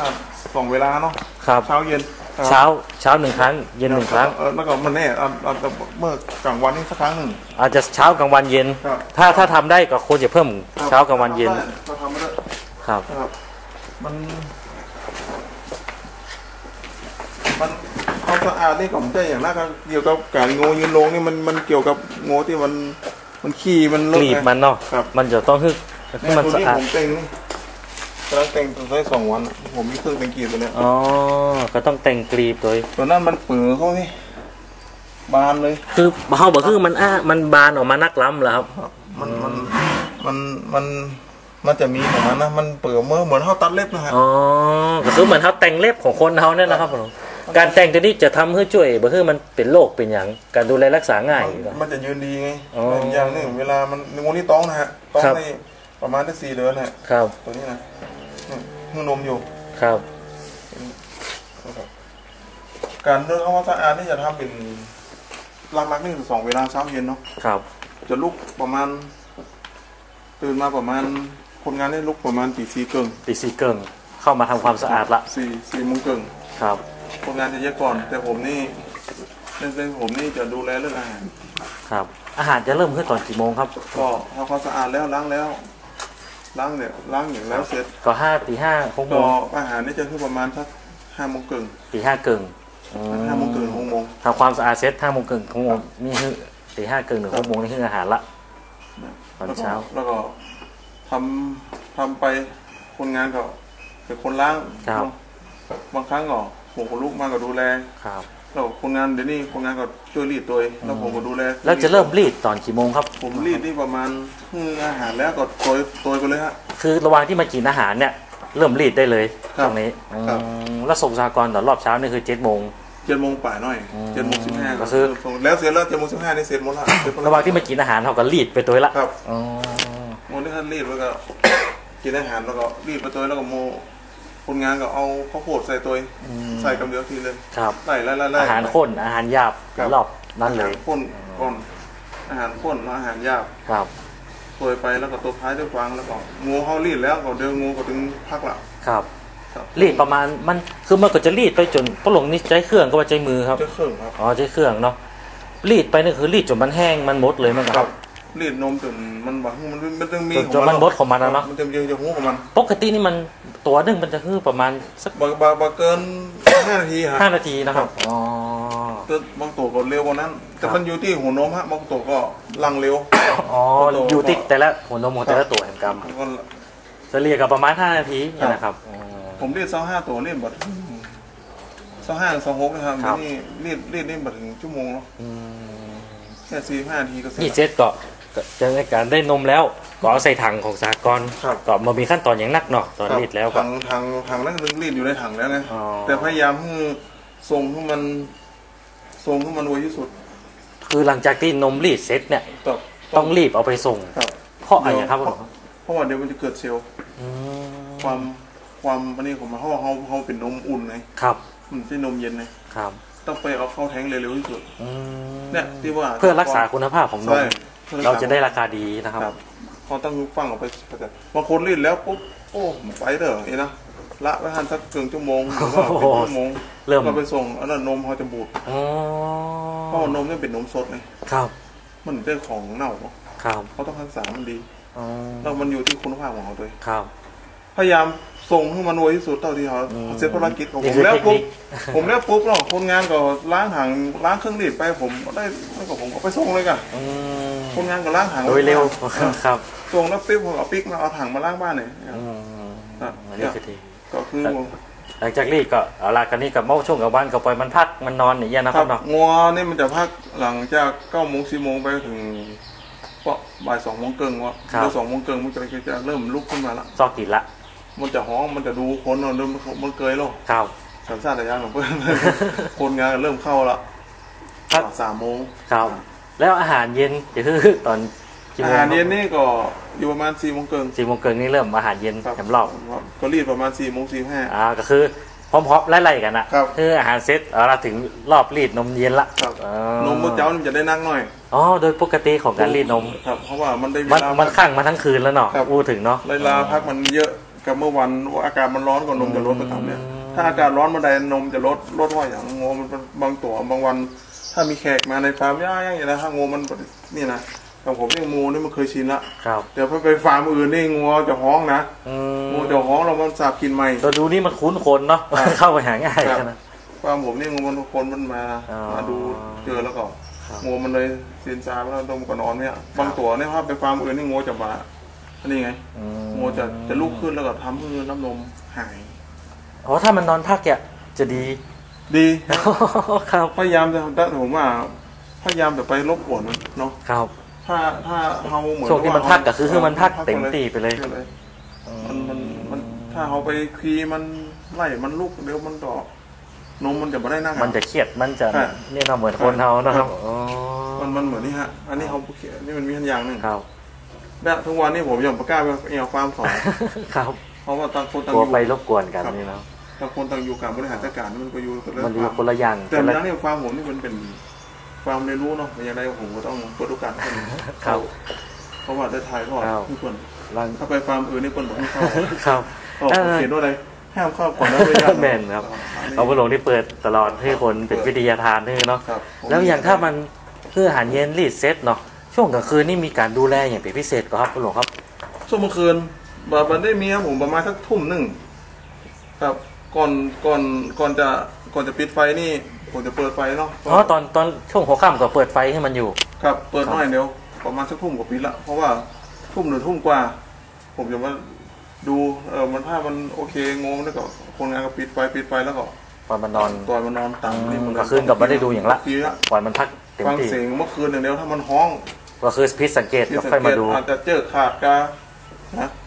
อะสองเวลาเนาะครับ เช้าเย็นครับเช้าเช้าหนึ่งครั้ง เย็นหนึ่งครั้ง เออแล้วก็มันแน่เอาเอาเอาเมื่อกลางวันนี่สักครั้งหนึ่ง อาจจะเช้ากลางวันเย็น ครับ ถ้าถ้าทำได้ก็ควรจะเพิ่มเช้ากลางวันเย็นได้ก็ทำไม่ได้ครับ ครับ มัน มันความสะอาดนี่ผมใจอย่างแรกก็เกี่ยวกับการโงยืนลงนี่มันมันเกี่ยวกับโงที่มันมันขี้มันเลกอะรีบมันเนาะครับมันจะต้องให้ให้เนี่ยมันตัวสะนี้อาดผมเต็งนี่ กำลังเต็งตัวได้สองวันอะผมมีเครื่องเต็งกรีดตัวเนี้ยอ๋อ ก็ต้องแต่งกรีบโดยตัวนั้นมันเปื่อเขานี่บานเลย คือเขาบอกคือมันอ้ามันบานออกมานักล้ำแล้วครับ มันมันมันมันมันจะมีของมันนะ มันเปื่อเมื่อเหมือนเขาตัดเล็บนะฮะอ๋อ ก็คือเหมือนเขาแต่งเล็บของคนเขาเนี่ยนะครับผมการแต่งตัวนี้จะทำให้ช่วยบ่คือมันเป็นโรคเป็นอย่างการดูแลรักษาง่าย มันมันจะยืนดีไงอ๋อแต่อย่างหนึ่งเวลามันในวันนี้ต้องนะฮะต้องครับในประมาณได้สี่เดือนฮะครับตัวนี้นะ นี่เพิ่งนมอยู่ครับนะครับ การเรื่องความสะอาดนี่จะทำเป็นหลักๆนี่คือสองเวลาเช้าเย็นเนาะ ครับ จะลุกประมาณ ตื่นมาประมาณคนงานได้ลุกประมาณตีสี่เกิงตีซีเกิงเข้ามาทำความสะอาดละสี่สี่โมงเกิงครับ คนงานจะเยอะก่อน แต่ผมนี่เรื่องเป็นผมนี่จะดูแลเรื่องอาหาร ครับ อาหารจะเริ่มขึ้นตอนกี่โมงครับ ก็ทำความสะอาดแล้วล้างแล้ว ล้างเนี่ยล้างอย่างแล้วเสร็จก็ห้าตีห้าหกโมก็งอาหารนี่จะคือประมาณสักห้าโมงครึ่งตีห้าเกิงอืมห้าโมงครึ่งหกโมงทำความสะอาดเสร็จห้าโมงเกิงหกโมงนี่คือตีห้าเกิงหรือหกโมงนี่คืออาหารละตอนเช้าแล้วก็ทำทำไปคนงานก็เป็นคนล้างครับบางครั้งก็ผมกับลูกมาก็ดูแลครับ แล้วคนงานเดี๋ยวนี้คนงานก็ช่วยรีดตัวเองแล้วผมก็ดูแลแล้วจะเริ่มรีดตอนกี่โมงครับ ผมรีดนี่ประมาณคืออาหารแล้วก็ตัวตัวไปเลยฮะคือระหว่างที่มากินอาหารเนี่ย เริ่มรีดได้เลยครับตรงนี้อืมครับแล้วส่งสากรณ์ตอนรอบเช้านี่คือเจ็ดโมงเจ็ดโมงป่ายหน่อยอืมเจ็ดโมงสิบห้าก็คือแล้วเสร็จแล้วเจ็ดโมงสิบห้านี่เสร็จหมดละเสจหมดแล้ระหว่างที่มากินอาหารเขาก็รีดไปตัวละครับอ๋อโมนี่ท่านรีดแล้วก็กินอาหารแล้วก็รีดไปตัวแล้วก็โม คนงานก็เอาข้าวโพดใส่ตัวอืมใส่กำเดียวทีเลยครับไล่ไล่ไล่ไล่อาหารข้นอาหารหยาบครับรอบนั้นเลยอาหารข้นก่อนอาหารข้นแล้วอาหารหยาบครับตัวไปแล้วก็ตัวท้ายด้วยฟางแล้วก็งูเขารีดแล้วก็เดินงูก็ถึงพักละครับครับรีดประมาณมันคือมันก็จะรีดไปจนตกลงนี่ใช้เครื่องก็ว่าใช้มือครับจะเครื่องครับอ๋อใช้เครื่องเนาะรีดไปนี่คือรีดจนมันแห้งมันหมดเลยมั้งครับ รีดนมจนมันแบบมันมันต้องมีจนจนมันมดของมันอะเนาะมันจะยังจะหูของมัน ปกตินี่มันตัวหนึงมันจะคือประมาณสักบางบางบางเกินห้านาทีฮะห้านาทีนะครับอ๋อก็บางตัวก็เร็วกว่านั้น แต่ครับมันอยู่ที่หัวนมฮะบางตัวก็ลังเร็วอ๋ออยู่ติดแต่ละหัวนมของแต่ละตัวแห่งกรรมก็เฉลี่ยกับประมาณ5นาทีเนี่ยนะครับอ๋อผมรีดเสาห้าตัวรีดบัดเสาห้าเสาหกนะครับครับนี่รีดรีดนี่บัดถึงชั่วโมงเนาะอืมแค่สี่ห้านาทีก็เสร็จนี่แล้วเซ็ตก็ก็ จะในการได้นมแล้วก็เอาใส่ถังของสากรณ์ครับ ก็มามีขั้นตอนอย่างนักเนาะตอนรีดแล้วก็ ถังถังถังนั้นนึงรีดอยู่ในถังแล้วไงอ๋อ แต่พยายามให้ทรงให้มันทรงให้มันไวที่สุดคือหลังจากที่นมรีดเซ็ตเนี่ยต้องต้องรีบเอาไปส่ง ครับเพราะอะไรครับเพราะเพราะว่าเดี๋ยวมันจะเกิดเซลล์อืมความความอันนี้ของมันเพราะว่าเขาเขาเป็นนมอุ่นไงครับมันไม่ใช่นมเย็นไงครับต้องไปเอาเข้าแท้งเร็วๆที่สุด อืมเนี่ยที่ว่าเพื่อรักษาคุณภาพของนมใช่ เราจะได้ราคาดีนะครับครับเขาต้องฟังออกไปบางคนรีดแล้วปุ๊บโอ้ไปเด้อไอ้นะละไว้หันสักเกืองชั่วโมงหรือว่าเป็นชั่วโมงเริ่มเราไปส่งอันนั้นนมเขาจะบูดอ๋อเพราะว่านมนี่เป็นนมสดไงครับ มันเป็นของเน่าเนอะครับเขาต้องรักษามันดีอ๋อแล้วมันอยู่ที่คุณภาพของเขาด้วยครับ พยายามส่งให้มันไวที่สุดเท่าที่เขาอืมเสร็จภารกิจของผนี่มคือแล้วปุ๊บเทคนิคผมแล้วปุ๊บเนาะคนงานก็ล้างถังล้างเครื่องรีดไปผมได้แล้วก็ผมก็ไปส่งเลยกันอืม คนงานก็ล้างถังโดยเร็วครับส่งแล้วปิ๊บผมเอาปิ๊กมาเอาถังมาล้างบ้านเลยอืมครับอันนี้คือดีก็คือหลังจากรีดก็เอาละกันนี่กับเมาช่วงกับวันก็ปล่อยมันพักมันนอนอย่างเงี้ยนะคครัรับบเนาะงัวนี่มันจะพักหลังจากเก้าโมงสี่โมงไปถึงก็บ่ายสองโมงเกิงวะเดี๋ยวสองโมงเกิงมันจะจะเริ่มลุกขึ้นมาละซอกกินละมันจะห้องมันจะดูคนเนอะเริ่มมันเกยแล้วครับสัญชาตญาณของเพื่อนคนงานเริ่มเข้าละครับสามโมงครับ แล้วอาหารเย็นจะคือตอนกี่อาโมงหารเย็นนี่ก็อยู่ประมาณสี่โมงเกินสี่โมงเกินนี่เริ่มอาหารเย็นครับแถมรอบก็รีดประมาณสี่โมงสี่ห้าอ่าก็คือพร้อมๆไล่ๆกันนะครับคืออาหารเซตเอาละถึงรอบรีดนมเย็นละครับอ๋อนมเมื่อเช้ามันจะได้นั่งหน่อยอ๋อโดยปกติของการรีดนมครับเพราะว่ามันได้เวมันลามันข้างมาทั้งคืนแล้วเนาะครับพูดถึงเนาะเวลาพักมันเยอะกับเมื่อวันว่าอากาศมันร้อนกว่านมจะลดไปตามเนี่ยถ้าอากาศร้อนเมื่อใดนมจะลดลดว่าอย่างงูมันเป็นบางตัวบางวัน ถ้ามีแขกมาในฟาร์มย่าอย่างนี้นะถ้างูมันนี่นะแต่ผมเนี่ยงูนี่มันเคยชินละครับ เดี๋ยวพอไปฟาร์มอื่นนี่งูจะห้องนะอืมงูจะห้องเรามันสาบกินไหมเราดูนี่มันคุ้นคนเนาะครับเข้าไปหาง่ายครับนะฟาร์มผมนี่งูมันคนมันมาอ๋อมาดูเจอแล้วก็ครับงูมันเลยสินซาแล้วตรงก็นอนเนี่ยบางตัวเนี่ยถ้าไปฟาร์มอื่นนี่งูจะมาอันนี้ไงอืมงูจะจะลุกขึ้นแล้วก็ทำให้น้ำนมหายอ๋อถ้ามันนอนพักเนี่ยจะดี ดีครับพยายามจะแต่ผมว่า พยายามจะไปรบกวนมันเนาะครับ ถ้าถ้าเขาเหมือนช่วงที่มันพักก็คือคือมันพักเต็มที่ไปเลยมันมันมันถ้าเขาไปคีมันไล่มันลุกเดี๋ยวมันต่อนมมันจะไม่ได้นั่งมันจะเครียดมันจะใช่นี่เราเหมือนคนเขานะครับครับอ๋อมันมันเหมือนนี่ฮะ อันนี้เขาเขียนนี่มันมีทันอย่างหนึ่งครับและทุกวันนี้ผมยังประกล้าศไปเอวฟาร์มสองครับเพราะว่าต่างคนต่างกลัอวยู่ไปรบกวนกันนี่เนาะ ต่างคนต่างอยู่การบริหารจัดการมันก็อยู่กันเรื่อมันงอยู่ฟาร์มคนละอย่างแต่คนละแล้วเนี่ยฟาร์มผมนี่มันเป็นฟาร์มเรียนรู้เนาะอย่างไรผมก็ต้องเปิดโอกาสให้คนครับเพราะว่าได้ถ่ายทอดครับทุกคนลังถ้าไปฟาร์มอื่นนี่คนบอกให้เข้าครับเขาเขียนว่าอะไรห้ามเข้าก่อนแล้วไม่ยากแม่นครับเอาบุหลงที่เปิดตลอดให้คนเป็นวิทยาทานให้เนาะครับผมแล้วอย่างถ้ามันคืออาหารเย็นรีดเซ็ตเนาะช่วงกลางคืนนี่มีการดูแลอย่างเป็นพิเศษก็ครับบุหลงครับช่วงเมื่อคืนบาบันได้มีครับผมประมาณสักทุ่มหนึ่งครับ ก่อนก่อนก่อนจะก่อนจะปิดไฟนี่ผมจะเปิดไฟเนาะอ๋อตอนตอนช่วงหัวค่ำก็เปิดไฟให้มันอยู่ ครับเปิดหน่อยเดียวประมาณสักทุ่มกว่าปิดละเพราะว่าทุ่มหรือทุ่มกว่า ผมจะมาดูเออมันถ้ามันโอเคงงแล้วก็คนงานก็ปิดไฟปิดไฟแล้วก็ตอนมันนอนตอนมันนอนตังนี่มันกลางคืนก็ไม่ได้ดูอย่างละทีละปล่อยมันพักเต็มฟังที่เสียงเมื่อคืนอย่างเดียวถ้ามันห้อง ก็คือพิษสังเกตที่ก็สังค่อยเกมาตดูอาจจะเจอขาดกานะอ๋อ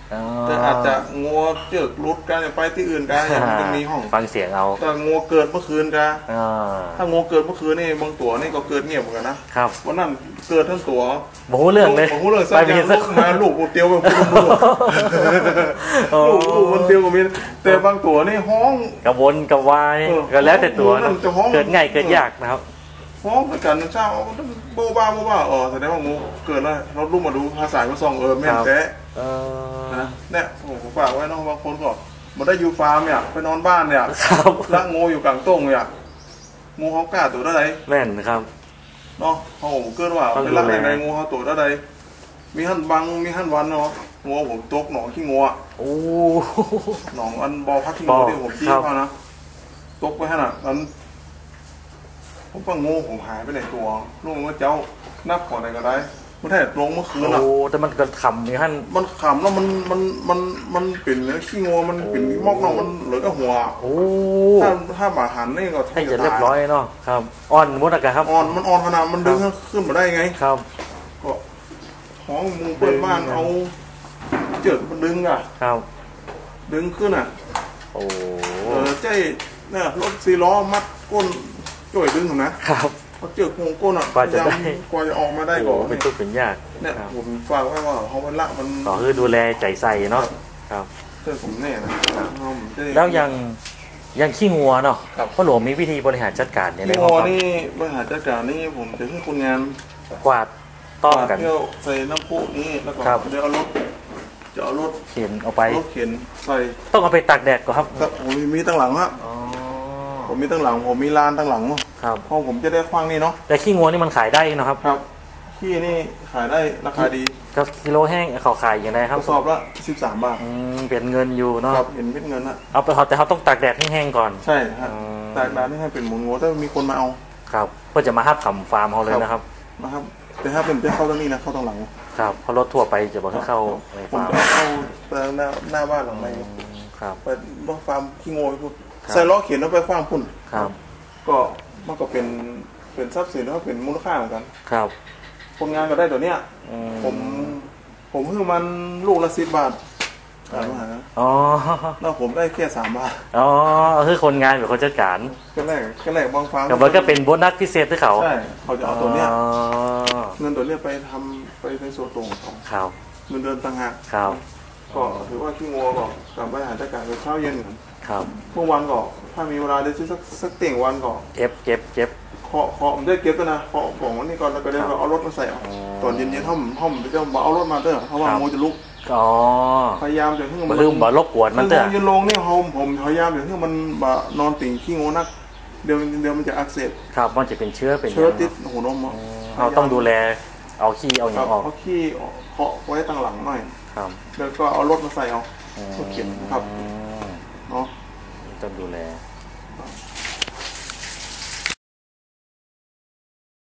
แต่อาจจะงัวเจอรุดกันไปที่อื่นกันอย่างมันจะมีห้องฟังเสียงเอาแต่งัวเกิดเมื่อคืนกันอ่าถ้างัวเกิดเมื่อคืนนี่บางตัวนี่ก็เกิดเงียบเหมือนกันนะครับวันนั้นเกิดทั้งตัวโมโหเรื่องเลยผมเลยสักไปอมีย่างสัลูกกมาลูกกูเตียวกับคุณลูกอ๋อลูกลูกมันเตียวกับมีแต่บางตัวนี่ห้องกระวนกระวายเออก็แล้วแต่ตัวนั่นะนจะห้องเกิดง่ายเกิดยากนะครับห้องด้วยกันเช้าโบบ้าโบบ้าอ๋อแสดงว่างูเกิดแล้วเราลูกมาดูภาษามาส่องเออแม่นครับแท้ เออนะเนี่ยผมฝากไว้เน้องบางคนก็มาได้อยู่ฟาร์มเนี่ยไปนอนบ้านเนี่ยครับละงูอยู่กลางต้งเนี่ยงูเขากล้าตัวได้ไรแม่นครับเนาะเขาผมเกิดว่าต้องไปดูละแลในงูเขาตัวได้ไรมีหั่นบังมีหั่นวันเนาะงูผมตกหนองขี้งูอะโอ้หนองอันบอพักขี้บ่งูอที่ผมจี้ครับเขานะตกไปขนาดนั้นผมว่างูผมหายไปไหนตัวลูกมันเจ้านับก่อนไหนก็ได้ มันแท้ลงเมื่อคืนอะโอ้แต่มันก็ขำอยู่ท่านมันขำแล้วมันมันมันมันเป็นเนื้อขี้งูมันเป็นมอกเนาะมันเหลือก็หัวโอ้ถ้าถ้าหมาหันนี่ก็แทให้บจะตาเรียบร้อยเนาะครับอ่อนมุดอากาศครับอ่อนมันอ่อนขนาดมันดึงขึ้นมาได้ไงครับก็ท้องมูเปิดบ้านเอาเจิดมันดึงอะครับ ดึงขึ้นอะ โอ้เออใจเนี่ยรถซีล้อมัดก้นจ่วยดึงถูกนะครับ เขาเจิดโครงก้นอะกว่าจะได้พยยมกว่าจะออกมาได้โอ้ก่อนเป็นทุกข์เป็นยากเนี่ยครับผมฝากไว้ว่าเขามันละมันก็คือดูแลใจใส่เนาะครับ เจอผมแน่นะผมจะได้ แล้วยังยังขี้งัวเนาะครับ พ่อหลวงมีวิธีบริหารจัดการเนี่ยที่ได้งบ้างอครับนี่บริหารจัดการนี่ผมจะให้คนงานกวาดต้องกัน เที่ยวใส่น้ำพุนี่แล้วก็ครับ เดี๋ยวเอารถจะเอารถเข็นเอาไป รถเข็นใส่ต้องเอาไปตากแดดก่อนครับ ครับผมมีตั้งหลังฮะอ๋อ ผมมีตั้งหลัง ผมมีลานตั้งหลังเนาะครับเพราะผมจะได้คว้างนี่เนาะแต่ขี้งัวนี่มันขายได้เนาะครับ ครับที่นี่ขายได้ราคาดีก็กิโลแห้งเขาขายอย่างไรคกรับระสอบละ13บาทอืมเป็นเงินอยู่เนาะครับเห็นเม็ดเงินนะเอาไปแต่เขาต้องตากแดดให้แห้งก่อน ใช่ฮะอืมตากร้านนี่ให้เป็นหมูงัวถ้ามีคนมาเอาครับเพื่อจะมาฮับขำฟาร์มเขาเลยนะครับนะครับแต่ถ้าเป็นไปเข้าตรงนี้นะเข้าตรงหลังครับเพราะรถทั่วไปจะบอกให้เข้าในผมฟาร์มจะเข้าไปหน้าหน้าบ้านหลังในครับไปรถฟาร์มขี้โง่พูดครับ ใส่ล้อเข็นแล้วไปคว้างพุ่นครับ ก็มันก็เป็นเป็นทรัพย์สินแล้วก็เป็นมูลค่าเหมือนกัน ครับคนงานก็ได้ตัวเนี้ยอืผมผมให้มันลูกละสิบบาทขายมาหาอ๋อแล้วผมได้แค่สามบาท อ๋อคือคนงานเป็นคนจัดการก็แรกก็แรกบางฟังกับมันก็เป็นโบนัสพิเศษที่เขาใช่เขาจะเอาตัวเนี้ยอ๋อเงินตัวเนี้ยไปทำไปในส่วนตรงของเขาครับเงินเดือนต่างหากครับก็ถือว่าขี้งัวก็กลับไปหารจัดการไปเช้าเย็นเหมือน ครับเมื่อวันก็ถ้ามีเวลาได้ซื้อสักสักเต่งวันก็เก็บเก็บเก็บเคาะเคาะผมได้เก็บกันนะเคาะของวันนี้ก่อนแล้วก็ได้ครับเอารถมาใส่เอาอ๋อตอนเย็นๆห้องห้องจะมาเอารถมาเด้อเพราะว่าครับงูจะลุกอ๋อพยายามจะให้บ่มันคือบ่รบกวนมันเถคืออะโงยืนลงเนี่ยผมผมพยายามจะให้มันบะนอนติ่งขี้งูนักเดี๋ยวเดี๋ยวมันจะอักเสบครับมันจะเป็นเชื้อเป็นหเชื้อยังติดเนาะหูนมอะเราต้องดูแลเอาขี้เอาอคย่ารับงออกเอาขี้เคาะไว้ตั้งหลังหน่อยครับ แล้วก็เอารถมาใส่เอาเพื่อเก็บครับอืมเนาะ ต้องดูแล